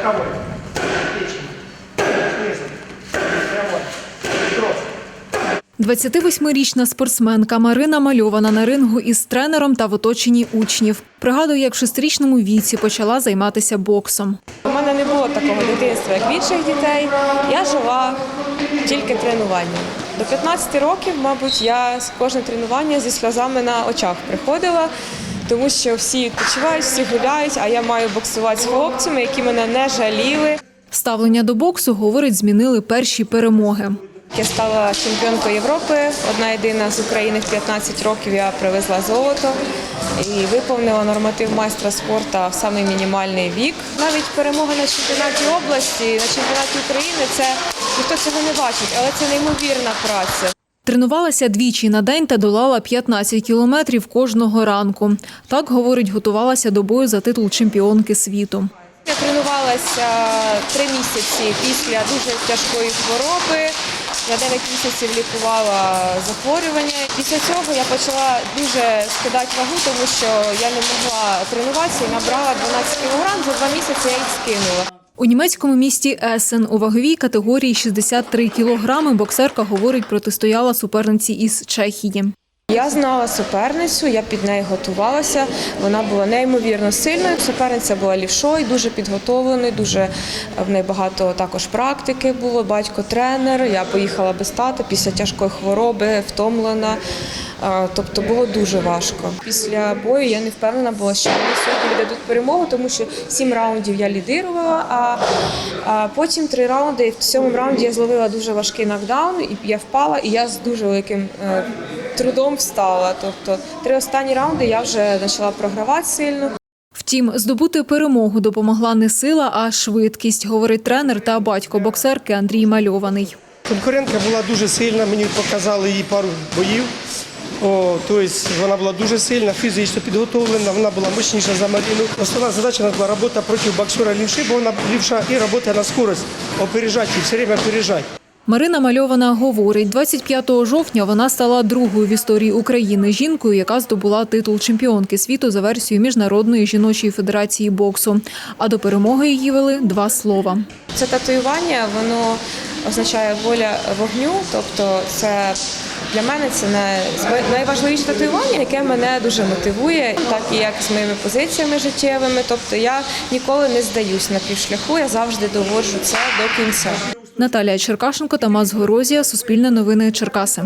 боковой, печень, снизу, прямой, кросс. 28-річна спортсменка Марина мальована на рингу із тренером та в оточенні учнів. Пригадує, як в шестирічному віці почала займатися боксом. У мене не було такого дитинства, як в інших дітей. Я жила тільки тренуванням. До 15 років, мабуть, я з кожне тренування зі сльозами на очах приходила, тому що всі відпочивають, всі гуляють, а я маю боксувати з хлопцями, які мене не жаліли. Ставлення до боксу, говорить, змінили перші перемоги. Я стала чемпіонкою Європи, одна єдина з України в 15 років я привезла золото і виповнила норматив майстра спорту в самий мінімальний вік. Навіть перемога на чемпіонаті області, на чемпіонаті України це ніхто цього не бачить, але це неймовірна праця. Тренувалася двічі на день та долала 15 кілометрів кожного ранку. Так, говорить, готувалася до бою за титул чемпіонки світу. Я тренувалася три місяці після дуже тяжкої хвороби. Я 9 місяців лікувала захворювання. Після цього я почала дуже скидати вагу, тому що я не могла тренуватися і набрала 12 кг. За два місяці я їх скинула. У німецькому місті Есен у ваговій категорії 63 кілограми боксерка, говорить, протистояла суперниці із Чехії. Я знала суперницю, я під нею готувалася. Вона була неймовірно сильною. Суперниця була лівшою, дуже підготовленою, дуже в неї багато також практики було. Батько тренер. Я поїхала без тата після тяжкої хвороби, втомлена. Е, Тобто було дуже важко. Після бою я не впевнена була, що мені сьогодні віддадуть перемогу, тому що сім раундів я лідирувала, а, потім три раунди. В сьомому раунді я зловила дуже важкий нокдаун, і я впала, і я з дуже великим е, трудом встала. Тобто три останні раунди я вже почала програвати сильно. Втім, здобути перемогу допомогла не сила, а швидкість, говорить тренер та батько боксерки Андрій Мальований. Конкурентка була дуже сильна, мені показали її пару боїв. О, тобто вона була дуже сильна, фізично підготовлена, вона була мощніша за Маріну. Основна задача була робота проти боксера лівши, бо вона лівша і працює на скорость, опережати, і все время опережати. Марина Мальована говорить, 25 жовтня вона стала другою в історії України жінкою, яка здобула титул чемпіонки світу за версією Міжнародної жіночої федерації боксу. А до перемоги її вели два слова. Це татуювання, воно означає воля вогню. Тобто, це для мене це най- найважливіше татуювання, яке мене дуже мотивує, так і як з моїми позиціями життєвими. Тобто я ніколи не здаюсь на півшляху, я завжди доводжу це до кінця. Наталія Черкашенко, Тамас Горозія, Суспільне новини Черкаси.